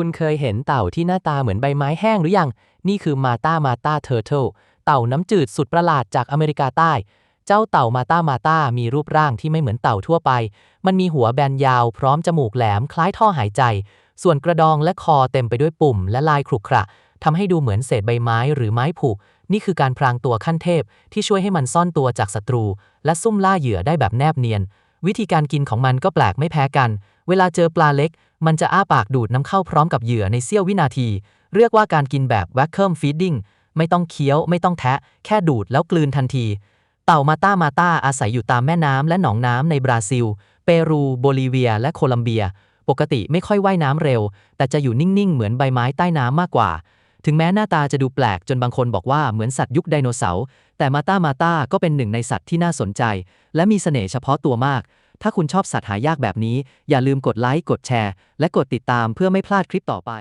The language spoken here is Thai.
คุณเคยเห็นเต่าที่หน้าตาเหมือนใบไม้แห้งหรือยัง นี่คือมาตามาตาเทอร์เทลเต่าน้ำจืดสุดประหลาดจากอเมริกาใต้ เจ้าเต่ามาตามาตามีรูปร่างที่ไม่เหมือนเต่าทั่วไป มันมีหัวแบนยาวพร้อมจมูกแหลมคล้ายท่อหายใจ ส่วนกระดองและคอเต็มไปด้วยปุ่มและลายขรุขระทำให้ดูเหมือนเศษใบไม้หรือไม้ผุ นี่คือการพรางตัวขั้นเทพ ที่ช่วยให้มันซ่อนตัวจากศัตรู และซุ่มล่าเหยื่อได้แบบแนบเนียน วิธีการกินของมันก็แปลกไม่แพ้กัน เวลาเจอปลาเล็ก มันจะอ้าปากดูดน้ำเข้าพร้อมกับเหยื่อในเสี้ยววินาที เรียกว่าการกินแบบ vacuum feeding ไม่ต้องเคี้ยว ไม่ต้องแทะ แค่ดูดแล้วกลืนทันที เต่ามาต้ามาต้าอาศัยอยู่ตามแม่น้ำและหนองน้ำในบราซิล เปรู โบลิเวีย และโคลัมเบีย ปกติไม่ค่อยว่ายน้ำเร็ว แต่จะอยู่นิ่ง ๆ เหมือนใบไม้ใต้น้ำมากกว่า ถึงแม้หน้าตาจะดูแปลกจนบางคนบอกว่าเหมือนสัตว์ยุคไดโนเสาร์ แต่มาต้ามาต้าก็เป็นหนึ่งในสัตว์ที่น่าสนใจ และมีเสน่ห์เฉพาะตัวมาก ถ้าคุณชอบสัตว์หายากแบบนี้ อย่าลืมกดไลค์กดแชร์ และกดติดตามเพื่อไม่พลาดคลิปต่อไป